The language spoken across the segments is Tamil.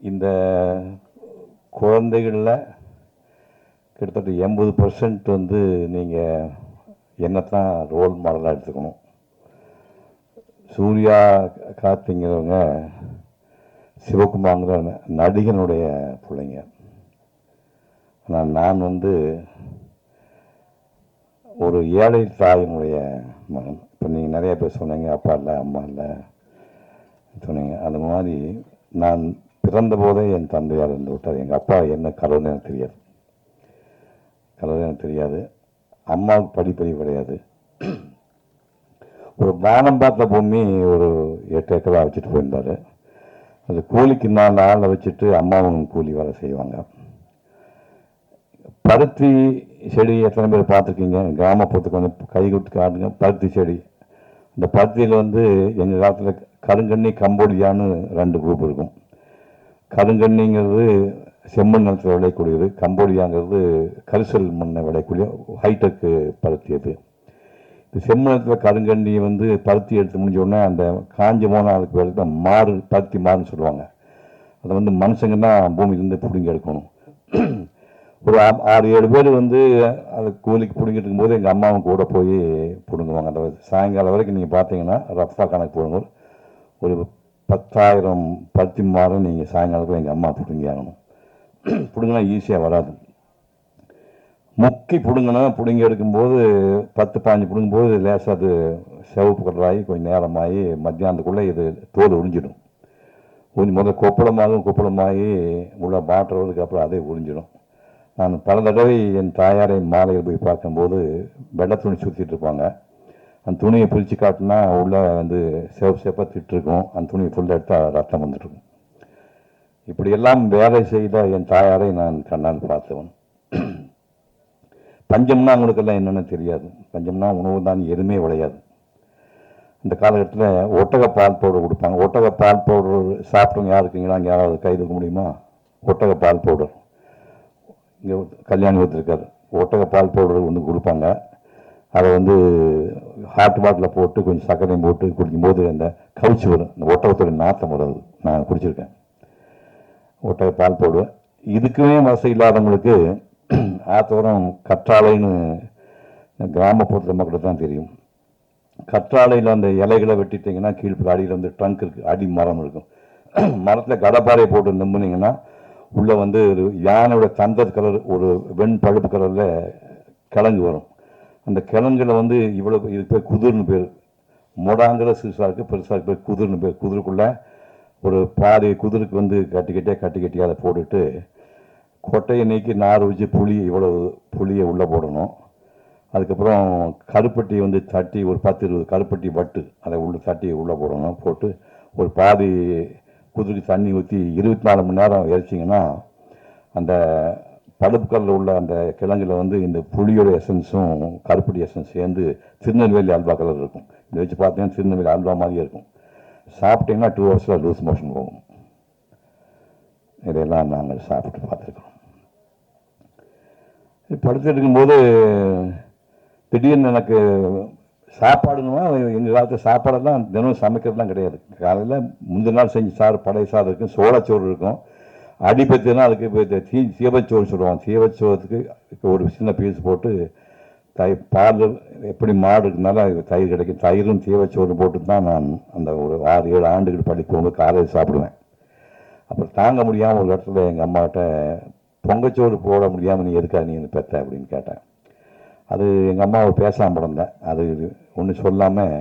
இந்த குழந்தைகளில் கிட்டத்தட்ட எண்பது பர்சன்ட் வந்து நீங்கள் என்னத்தான் ரோல் மாடலாக எடுத்துக்கணும். சூர்யா கார்த்திங்கிறவங்க சிவகுமார்ங்கிற நடிகனுடைய பிள்ளைங்க. ஆனால் நான் வந்து ஒரு ஏழை தாயினுடைய மகன். இப்போ நீங்கள் நிறைய பேர் சொன்னீங்க அப்பா இல்லை அம்மா இல்லை சொன்னீங்க. அந்த மாதிரி நான் பிறந்த போதே என் தந்தையார் இருந்து விட்டார். எங்கள் அப்பா என்ன கலர்னு எனக்கு தெரியாது. கலவு எனக்கு தெரியாது. அம்மாவுக்கு படிப்பறிவு கிடையாது. ஒரு வானம் பார்த்த பூமி ஒரு எட்டு ஏக்கராக வச்சுட்டு போயிருந்தார். அது கூலிக்கு நாலு ஆளை வச்சுட்டு அம்மாவும் கூலி வேலை செய்வாங்க. பருத்தி செடி எத்தனை பேர் பார்த்துருக்கீங்க? கிராமப்புறத்துக்கு வந்து கை கொடுத்து காட்டுங்க. பருத்தி செடி. இந்த பருத்தியில் வந்து எங்கள் காலத்தில் கருங்கண்ணி கம்போடியான்னு ரெண்டு குரூப் இருக்கும். கருங்கண்ணிங்கிறது செம்மண் நிலத்தில் விளையக்கூடியது. கம்போடியாங்கிறது கரிசல் மண்ணை விளையக்கூடிய ஹைடெக்கு பருத்தி அது இந்த செம்மணத்தில் கருங்கண்ணி வந்து பருத்தி எடுத்து முடிஞ்ச உடனே அந்த காஞ்சி போன அதுக்கு பேர் தான் மாறு பருத்தி மாறுன்னு சொல்லுவாங்க. அதை வந்து மனுஷங்க தான் பூமியிலேருந்து பிடுங்கி எடுக்கணும். ஒரு ஆ- ஆறு ஏழு பேர் வந்து அது கூலிக்கு பிடுங்கிட்டு இருக்கும்போது எங்கள் அம்மாவும் கூட போய் பிடுங்குவாங்க. அந்த சாயங்காலம் வரைக்கும் நீங்கள் பார்த்தீங்கன்னா ரஃபாக கணக்கு போடுங்க. ஒரு பத்தாயிரம் பத்தி மாதம் நீங்கள் சாயங்காலத்தில் எங்கள் அம்மா பிடுங்கி ஆகணும். பிடுங்கினா ஈஸியாக வராது. முக்கி பிடுங்கினா பிடுங்கி எடுக்கும்போது பத்து பாஞ்சு பிடுங்கும்போது லேசாக அது சிவப்பு கலராகி கொஞ்சம் நேரமாகி மத்தியானத்துக்குள்ளே இது தோல் உறிஞ்சிடும். கொஞ்சம் முதல்ல கொப்பளமாகும் கொப்பளமாகி உள்ள மாற்றுறதுக்கு அப்புறம் அதே உறிஞ்சிடும். நான் பல தடவை என் தாயாரை மாலையில் போய் பார்க்கும்போது வெள்ளை துணி சுற்றிட்டு இருப்பாங்க. அந்த துணியை பிரித்து காட்டினா உள்ளே வந்து சேப்பு சேப்பாக திட்டிருக்கும். அந்த துணியை ஃபுல்லாக எடுத்தால் ரத்தம் வந்துட்டுருக்கும். இப்படியெல்லாம் வேலை செய்த என் தாயாரை நான் கண்ணால் பார்த்தவன். பஞ்சம்னா அவங்களுக்கெல்லாம் என்னென்னு தெரியாது. பஞ்சம்னா உணவு தான் எதுவுமே விளையாது இந்த காலகட்டத்தில் ஒட்டக பால் பவுடர் கொடுப்பாங்க. ஒட்டக பால் பவுடர் சாப்பிட்டவங்க யார் இருக்கீங்களா? அங்கே யாராவது கை தூக்க முடியுமா? ஒட்டக பால் பவுடர். இங்கே கல்யாணம் ஒருத்தருக்கார் ஒட்டக பால் பவுடர் ஒன்று கொடுப்பாங்க. அதை வந்து ஹாட் பாட்டில் போட்டு கொஞ்சம் சர்க்கரையும் போட்டு குடிக்கும்போது அந்த கவிச்சு வரும். இந்த ஒட்டகத்தோட நாத்தம் வராது நான் குடிச்சிருக்கேன். ஒட்டக பால் போடுவேன். இதுக்குமே வசதி இல்லாதவங்களுக்கு ஆத்தோரம் கற்றாழைன்னு கிராமப்புறத்தில் மக்களுக்கு தான் தெரியும். கற்றாழையில் அந்த இலைகளை வெட்டிட்டீங்கன்னா கீழ்ப்புற அடியில் வந்து ட்ரங்க் இருக்குது அடி மரம் இருக்கும். மரத்தில் கடப்பாறை போட்டு நம்பினீங்கன்னா உள்ளே வந்து ஒரு யானையோட தந்தர் கலர் ஒரு வெண் பழுப்பு கலரில் கிழங்கு வரும். அந்த கிழங்குல வந்து இவ்வளோ இது பேர் குதிர்னு பேர். மொடாங்கிற சிறுசாக இருக்குது பெருசாக இருக்கு பேர் குதிர்னு பேர். குதிருக்குள்ளே ஒரு பாதி குதிருக்கு வந்து கட்டி கட்டியாக கட்டி கட்டியாக அதை போட்டுட்டு கொட்டையை நீக்கி நார் வச்சு புளி இவ்வளவு புளியை உள்ளே போடணும். அதுக்கப்புறம் கருப்பட்டி வந்து தட்டி ஒரு பத்து இருபது கருப்பட்டி வட்டு அதை உள்ள தட்டி உள்ளே போடணும். போட்டு ஒரு பாதி குதிரைக்கு தண்ணி ஊற்றி இருபத்தி நாலு மணி நேரம் எரிச்சிங்கன்னா அந்த பழுப்பு கல்லில் உள்ள அந்த கிழங்குல வந்து இந்த புளியோட எசன்ஸும் கருப்படி எசன்ஸ் சேர்ந்து திருநெல்வேலி அல்வா கலர் இருக்கும். இதை வச்சு பார்த்தீங்கன்னா திருநெல்வேலி அல்வா மாதிரியே இருக்கும். சாப்பிட்டீங்கன்னா டூ ஹவர்ஸில் லூஸ் மோஷன் போகும். இதையெல்லாம் நாங்கள் சாப்பிட்டு பார்த்துருக்கோம் படுத்துட்டு இருக்கும்போது திடீர்னு எனக்கு சாப்பாடுன்னா எங்கள் காலத்து சாப்பாடெல்லாம் தினமும் சமைக்கிறதுலாம் கிடையாது. காலையில் முந்தின நாள் செஞ்சு சாறு பழைய சாறு இருக்கும் சோளச்சோறு இருக்கும். அடிப்பத்துனா அதுக்கு இப்போ இந்த தீ சீவச்சோறு சொல்லுவாங்க. இப்போ ஒரு சின்ன பீஸ் போட்டு தை பால் எப்படி மாடு இருக்கனால தயிர் கிடைக்கும். தயிரும் சீவச்சோறு போட்டு தான் நான் அந்த ஒரு ஆறு ஏழு ஆண்டுகள் படிக்கும்போது காலையில் சாப்பிடுவேன். அப்புறம் தாங்க முடியாமல் ஒரு இடத்துல எங்கள் அம்மாட்ட பொங்கச்சோறு போட முடியாமல் நீ எதுக்கா நீ வந்து பெத்த? அப்படின்னு கேட்டேன். அது எங்கள் அம்மாவை பேசாமல் இருந்தேன் அது ஒன்றும் சொல்லாமல்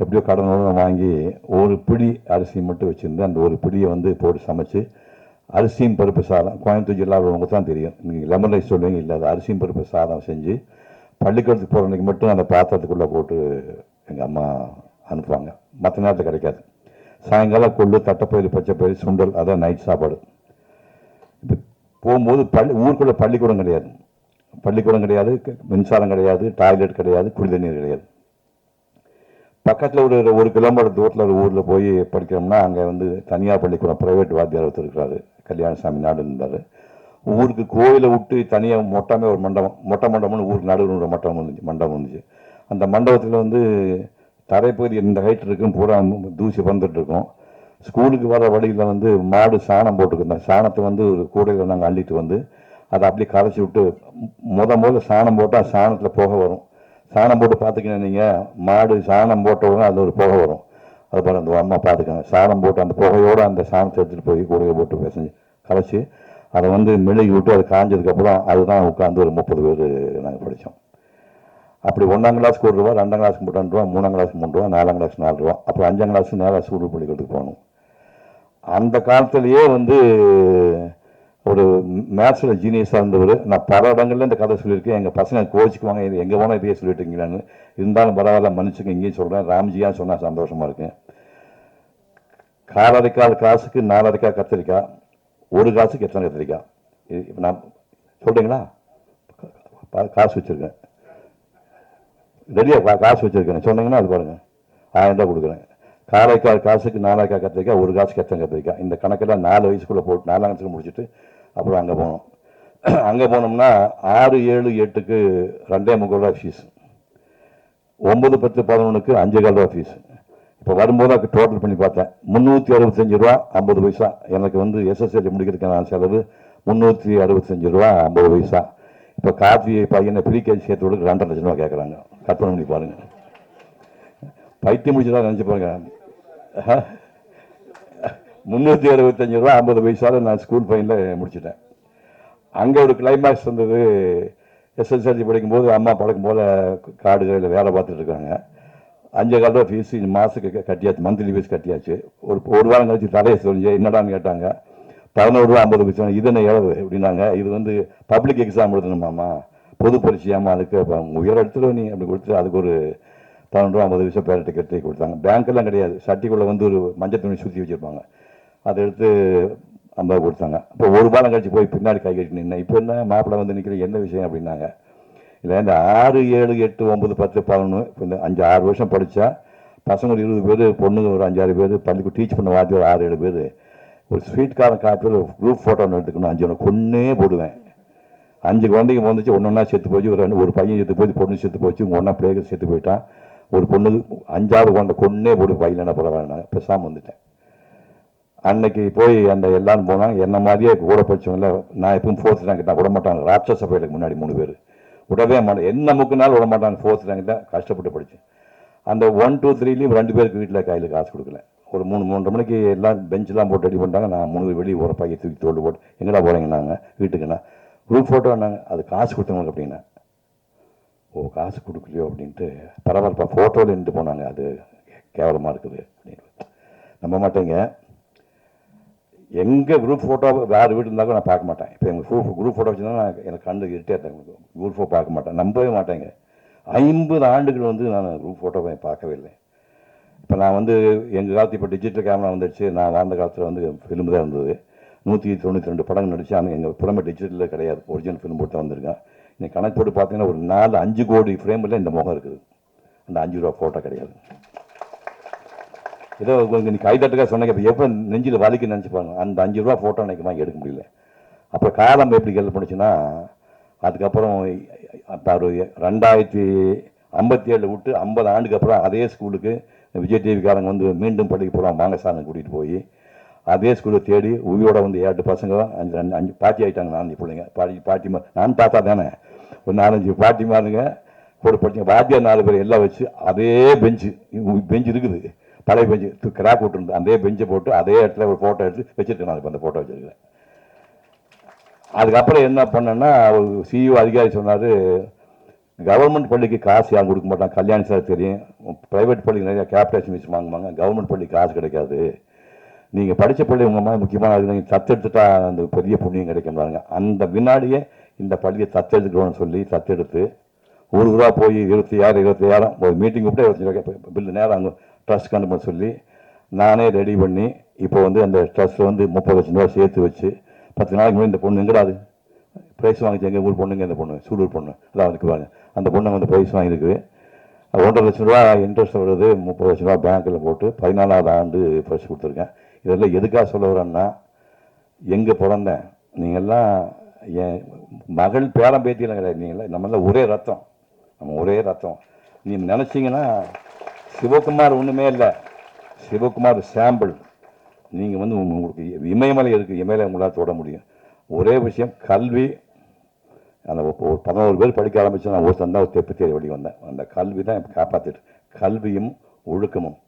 எப்படியோ கடனோட வாங்கி ஒரு பிடி அரிசி மட்டும் வச்சுருந்து அந்த ஒரு பிடியை வந்து போட்டு சமைச்சு அரிசியும் பருப்பு சாதம். கோயம்புத்தூர் ஜில்லாவில் உள்ளவங்க தான் தெரியும். நீங்கள் லெமன் ரைஸ் சொல்லுவீங்க இல்லை அது அரிசியும் பருப்பு சாதம் செஞ்சு பள்ளிக்கூடத்துக்கு போகிற அன்னைக்கு மட்டும் அந்த பாத்திரத்துக்குள்ளே போட்டு எங்கள் அம்மா அனுப்புவாங்க. மற்ற நேரத்தில் கிடைக்காது. சாயங்காலம் கொள்ளு தட்டைப்பயிறு பச்சைப்பயிறு சுண்டல் அதான் நைட் சாப்பாடு. இப்போ போகும்போது பள்ளி ஊருக்குள்ளே பள்ளிக்கூடம் கிடையாது. பள்ளிக்கூடம் கிடையாது மின்சாரம் கிடையாது டாய்லெட் கிடையாது குடி தண்ணீர் கிடையாது. பக்கத்தில் ஒரு ஒரு கிலோமீட்டர் தூரத்தில் ஒரு ஊரில் போய் படிக்கிறோம்னா அங்கே வந்து தனியார் பள்ளிக்கூடம் ப்ரைவேட் வாத்தியார் ஒருத்தர் இருக்கிறாரு. கல்யாண சாமி நாடு இருந்தார். ஊருக்கு கோயிலை விட்டு தனியாக மொட்டமே ஒரு மண்டபம் மொட்டை மண்டபம்னு ஊருக்கு நடுவில் ஒரு மண்டபம் இருந்துச்சு மண்டபம் இருந்துச்சு. அந்த மண்டபத்தில் வந்து தரைப்பகுதி இந்த ஹைட் இருக்கும் பூரா தூசி பறந்துட்டுருக்கோம் ஸ்கூலுக்கு வர வழியில் வந்து மாடு சாணம் போட்டுருக்கோம் சாணத்தை வந்து ஒரு கூடையில் நாங்கள் அள்ளிட்டு வந்து அதை அப்படியே கரைச்சி விட்டு முத முத சாணம் போட்டால் சாணத்தில் புகை வரும். சாணம் போட்டு பார்த்துக்கணும் நீங்கள் மாடு சாணம் போட்ட உடனே அது ஒரு புகை வரும். அது பாருங்க அந்த அம்மா பார்த்துக்கோங்க சாணம் போட்டு அந்த புகையோடு அந்த சாணத்தை எடுத்துகிட்டு போய் கூடையை போட்டு பேசஞ்சு கலைச்சி அதை வந்து மெழுகி விட்டு அது காஞ்சதுக்கப்புறம் அதுதான் உட்காந்து ஒரு முப்பது பேர் நாங்கள் படித்தோம் அப்படி ஒன்றாம் கிளாஸ்க்கு ஒரு ரூபா ரெண்டாம் கிளாஸ்க்கு மூணு ரூபா மூணாம் கிளாஸ்க்கு மூணு ரூபா நாலாம் கிளாஸ் நாலு ரூபா. அப்புறம் அஞ்சாம் கிளாஸ் நேராக சூடு பள்ளிக்கூடத்துக்கு போகணும். அந்த காலத்திலேயே வந்து ஒரு மேத்ஸில் ஜீனியஸாக இருந்தவர். நான் பல இடங்கள்ல இந்த கதை சொல்லியிருக்கேன். எங்கள் பசங்க கோச்சிக்குவாங்க இது எங்கே போனால் இதையே சொல்லிட்டுங்களான்னு இருந்தாலும் பரவாயில்ல மன்னிச்சுங்க இங்கேயும் சொல்கிறேன் ராம்ஜியா சொன்னால் சந்தோஷமாக இருக்கேன் காலரைக்கால் காசுக்கு நாலரைக்காய் கத்திரிக்காய். ஒரு காசுக்கு எத்தனை கத்திரிக்காய் இது இப்போ நான் சொல்கிறீங்களா காசு வச்சுருக்கேன். ரெடியாக காசு வச்சுருக்கேன். சொன்னீங்கன்னா அது பாருங்கள் ஆயிரம் ரூபா கொடுக்குறேன். காரைக்கால் காசுக்கு நாலாயிரம் கத்திரிக்காய் ஒரு காசுக்கு எத்தனை கத்திரிக்காய் இந்த கணக்கெல்லாம் நாலு வயசுக்குள்ளே போட்டு நாலாம் வயசுக்கு முடிச்சுட்டு அப்புறம் அங்கே போனோம். அங்கே போனோம்னா ஆறு ஏழு எட்டுக்கு ரெண்டே முக்கால் ரூபா ஃபீஸ் ஒம்பது பத்து பதினொன்றுக்கு அஞ்சு கால் ரூபா ஃபீஸ் இப்போ வரும்போது அதுக்கு டோட்டல் பண்ணி பார்த்தேன். முந்நூற்றி அறுபத்தஞ்சு ரூபா ஐம்பது பைசா. எனக்கு வந்து எஸ்எஸ்எல்சி முடிக்கிறதுக்கான செலவு முந்நூற்றி அறுபத்தஞ்சு ரூபா ஐம்பது பைசா. இப்போ காஃபி பையனை ப்ரீகேஜி சேர்த்து விட்டு ரெண்டரை லட்சம் ரூபா கேட்குறாங்க கற்பனை பண்ணி பாருங்க. பைத்தியம் முடிச்சதாக நினச்சி பாருங்க. முந்நூற்றி அறுபத்தஞ்சு ரூபா ஐம்பது பைசாவில் நான் ஸ்கூல் பையனில் முடிச்சிட்டேன். அங்கே ஒரு கிளைமேக்ஸ் வந்தது. எஸ்எஸ்எல்சி படிக்கும்போது அம்மா பழக்கம் போல் காடுகளில் வேலை பார்த்துட்டு இருக்காங்க. அஞ்சு காலத்தில் ஃபீஸ் மாதத்துக்கு கட்டியாச்சு மந்த்லி ஃபீஸ் கட்டியாச்சு. ஒரு ஒரு வாரம் கழிச்சு தலையை சொல்லிஞ்சு என்னடான்னு கேட்டாங்க. பதினோரு ரூபா ஐம்பது பைசா இது என்ன எவ்வளவு அப்படின்னாங்க. இது வந்து பப்ளிக் எக்ஸாம் எழுதணுமாம்மா? பொது பரீட்சையாமா அதுக்கு உயர் இடத்துல நீ அப்படி கொடுத்து அதுக்கு ஒரு பதினொன்று ரூபா ஐம்பது பைசா பேரட்டி கட்டி கொடுத்தாங்க. பேங்க்கெல்லாம் கிடையாது. சட்டிக்குள்ளே வந்து ஒரு மஞ்சள் துணி சுற்றி வச்சுருப்பாங்க. அதை எடுத்து ஐம்பது கொடுத்தாங்க. இப்போ ஒரு வாரம் கழிச்சு போய் பின்னாடி கை கட்டி நின்று இப்போ என்ன மாப்பிள்ளை வந்து நிற்கிற என்ன விஷயம் அப்படின்னாங்க. இல்லை இந்த ஆறு ஏழு எட்டு ஒம்பது பத்து பதினொன்று இந்த அஞ்சு ஆறு வருஷம் படித்தா பசங்க ஒரு இருபது பேர் பொண்ணுங்க ஒரு அஞ்சாறு பேர் பள்ளிக்கு டீச் பண்ண வாத்தி ஒரு ஆறு ஏழு பேர். ஒரு ஸ்வீட் காரன் ஒரு குரூப் ஃபோட்டோ எடுத்துக்கணும். அஞ்சு ஒன்று கொன்னே போடுவேன். அஞ்சு குழந்தைங்க வந்துச்சு ஒன்று ஒன்றா செத்து போச்சு ஒரு ரெண்டு ஒரு பையன் செத்து போச்சு பொண்ணு செத்து போச்சு ஒன்றா பிள்ளைகள் செத்து போயிட்டான் ஒரு பொண்ணு அஞ்சாறு குழந்தை கொன்னே போடு பையன் என்ன பரவாயில்ல பேசாமல் வந்துட்டேன். அன்னைக்கு போய் அந்த எல்லாரும் போனால் என்ன மாதிரியே கூட படிச்சவங்கள நான் எப்பவும் ஃபோர்த்து ரேங்க் தான் விட மாட்டாங்க. ராட்சச பயிலுக்கு முன்னாடி மூணு பேர். விடவே மாட்டேன். என்ன முக்குனாலும் விட மாட்டாங்க. ஃபோர்த் ரேங்க் தான் கஷ்டப்பட்டு படித்தேன் அந்த ஒன் டூ த்ரீலையும் ரெண்டு பேருக்கு வீட்டில் கையில் காசு கொடுக்கல. ஒரு மூணு மூன்றரை மணிக்கு எல்லாம் பெஞ்செலாம் போட்டு ரெடி பண்ணிட்டாங்க. நான் மூணு வெளியே உரப்பாக்கி தூக்கி தோல்டு போட்டு எங்கடா போகிறீங்க நாங்கள் வீட்டுக்குண்ணா குரூப் ஃபோட்டோ நாங்க. அது காசு கொடுத்தவங்களுக்கு அப்படின்னா. ஓ காசு கொடுக்கலையோ அப்படின்ட்டு பரவாயில்லப்பா ஃபோட்டோவில் நின்று போனாங்க. அது கேவலமாக இருக்குது. அப்படின்னு நம்ப மாட்டேங்க. எங்கள் குரூப் ஃபோட்டோ வேறு வீடு இருந்தாலும் நான் பார்க்க மாட்டேன். இப்போ எங்கள் குரூப் குரூப் ஃபோட்டோ வச்சுருந்தா நான் எனக்கு கண்டு இருட்டே குரூப் ஃபோட்டோ பார்க்க மாட்டேன். நம்பவே மாட்டேங்க. ஐம்பது ஆண்டுகள் வந்து நான் குரூப் ஃபோட்டோவை பார்க்கவே இல்லை. இப்போ நான் வந்து எங்கள் காலத்து இப்போ டிஜிட்டல் கேமரா வந்துடுச்சு. நான் வாழ்ந்த காலத்தில் வந்து ஃபிலிம் தான் இருந்தது. நூற்றி தொண்ணூற்றி ரெண்டு படங்கள் நடிச்சு ஆனால் எங்கள் புறமே டிஜிட்டலில் கிடையாது. ஒரிஜினல் ஃபிலிம் போட்டு வந்திருக்கேன். இன்னைக்கு கணக்கு போட்டு பார்த்தீங்கன்னா ஒரு நாலு அஞ்சு கோடி ஃப்ரேமில் இந்த முகம் இருக்குது. அந்த அஞ்சு ரூபா ஃபோட்டோ கிடையாது. ஏதோ கொஞ்சம் நீ கைதட்டுக்கா சொன்னீங்க இப்போ எப்போ நெஞ்சில் வலிக்கு நினச்சிப்பாங்க அந்த அஞ்சு ரூபா ஃபோட்டோ எனக்கு வாங்கி எடுக்க முடியல. அப்போ காலம் எப்படி கேள்வி பண்ணுச்சுன்னா அதுக்கப்புறம் ரெண்டாயிரத்தி ஐம்பத்தி ஏழு விட்டு ஐம்பது ஆண்டுக்கு அப்புறம் அதே ஸ்கூலுக்கு விஜய் டிவிக்காரங்க வந்து மீண்டும் படிக்க போகிறோம் வாங்க சார்னு கூட்டிகிட்டு போய் அதே ஸ்கூலை தேடி உயிரோட வந்து ஏழு பசங்க அஞ்சு ரெண்டு அஞ்சு பாட்டி ஆகிட்டாங்க நாலஞ்சு பிள்ளைங்க. பாட்டி பாட்டிமா நான் பார்த்தா தானே. ஒரு நாலஞ்சு பாட்டிமாருங்க கூட படிச்ச வாத்தியார் நாலு பேர் எல்லாம் வச்சு அதே பெஞ்சு பெஞ்சு இருக்குது. பழைய பெஞ்சு கிராக் விட்டுருந்து அதே பெஞ்சை போட்டு அதே இடத்துல ஒரு ஃபோட்டோ எடுத்து வச்சிருக்கேன் நான் இப்போ அந்த ஃபோட்டோ வச்சுருக்கேன். அதுக்கப்புறம் என்ன பண்ணேன்னா ஒரு சிஇஓ அதிகாரி சொன்னார் கவர்மெண்ட் பள்ளிக்கு காசு யாரும் கொடுக்க மாட்டாங்க கல்யாணி சார் தெரியும். ப்ரைவேட் பள்ளிக்கு நிறைய கேபிடேஷன் ஃபீஸ் வாங்குவாங்க கவர்மெண்ட் பள்ளிக்கு காசு கிடைக்காது. நீங்கள் படித்த பள்ளி உங்கள் மாதிரி முக்கியமான அது நீங்கள் தத்தெடுத்துட்டா அந்த பெரிய புண்ணியம் கிடைக்கும் பாருங்க. அந்த வினாடியே இந்த பள்ளியை தத்தெடுத்துக்கணும்னு சொல்லி தத்தெடுத்து ஒரு ரூபா போய் இருபத்தி ஆயிரம் இருபத்தி ஆயிரம் ஒரு மீட்டிங் கூப்பிட்டு இருபத்தி ரூபாய் பில்லு நேரம் அங்கே ட்ரஸ்ட் அனுப்ப சொல்லி நானே ரெடி பண்ணி இப்போ வந்து அந்த ட்ரஸ்ட்டில் வந்து முப்பது லட்சம் ரூபா சேர்த்து வச்சு பத்து நாளைக்கு முன்னாடி இந்த பொண்ணு எங்கடாது ப்ரைஸ் வாங்கிச்சு எங்கள் ஊர் பொண்ணுங்க இந்த பொண்ணு சூலூர் பொண்ணு அதான் அதுக்கு அந்த பொண்ணு வந்து ப்ரைஸ் வாங்கியிருக்கு. ஒன்றரை லட்சம் ரூபா இன்ட்ரெஸ்ட் வருது முப்பது லட்சம் ரூபா பேங்க்கில் போட்டு பதினாலாவது ஆண்டு ப்ரைஸ் கொடுத்துருக்கேன். இதெல்லாம் எதுக்காக சொல்ல வரேன்னா எங்கே பிறந்தேன் நீங்கள்லாம் என் மகள் பேரம் பேத்தியெல்லாம் கிடையாது நீங்களாம் நம்மளாம் ஒரே ரத்தம். நம்ம ஒரே ரத்தம். நீ நினச்சிங்கன்னா சிவகுமார் ஒன்றுமே இல்லை. சிவகுமார் சாம்பிள். நீங்கள் வந்து உங்களுக்கு இமயமலை இருக்குது இமயமலை உங்களால் தொட முடியும். ஒரே விஷயம் கல்வி. அந்த ஒரு ஒரு பதினோரு பேர் படிக்க ஆரம்பித்து நான் ஒருத்தன் தான் ஒரு தெப்பு தேடி வழி வந்தேன். அந்த கல்வி தான் இப்போ காப்பாற்றிட்டு கல்வியும் ஒழுக்கமும்.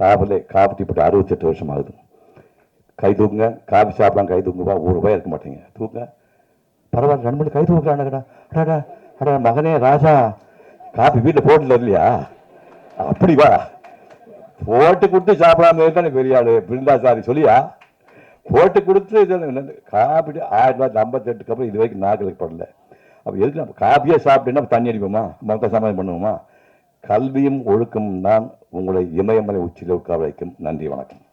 காவலே காப்பாற்றிப்பட்டு அறுபத்தெட்டு வருஷம் ஆகுது. கை தூக்குங்க. காஃபி சாப்பிடலாம் கை தூங்குவா ஒரு ரூபாய் இருக்க மாட்டீங்க. தூக்குங்க. பரவாயில்ல ரெண்டு மணி கை தூக்குறானுங்கடா. அடாடா அடா மகனே ராஜா. காபி வீட்டில் போட்டுல இல்லையா? அப்படி வா. போட்டு கொடுத்து சாப்பிடாம தானே பெரிய ஆளு பிருந்தாசாரி சொல்லியா? போட்டு கொடுத்து இது காப்பி ஆயிரத்தி தொள்ளாயிரத்தி ஐம்பத்தெட்டுக்கு அப்புறம் இது வரைக்கும் நாக்களுக்கு படல. அப்போ எதுக்கு நம்ம காப்பியே சாப்பிட்டேன்னா தண்ணி அடிப்போமா? மொத்த சமயம் பண்ணுவோமா? கல்வியும் ஒழுக்கமும் தான் உங்களை இமயமலை உச்சியில் உட்கார வைக்கும். நன்றி வணக்கம்.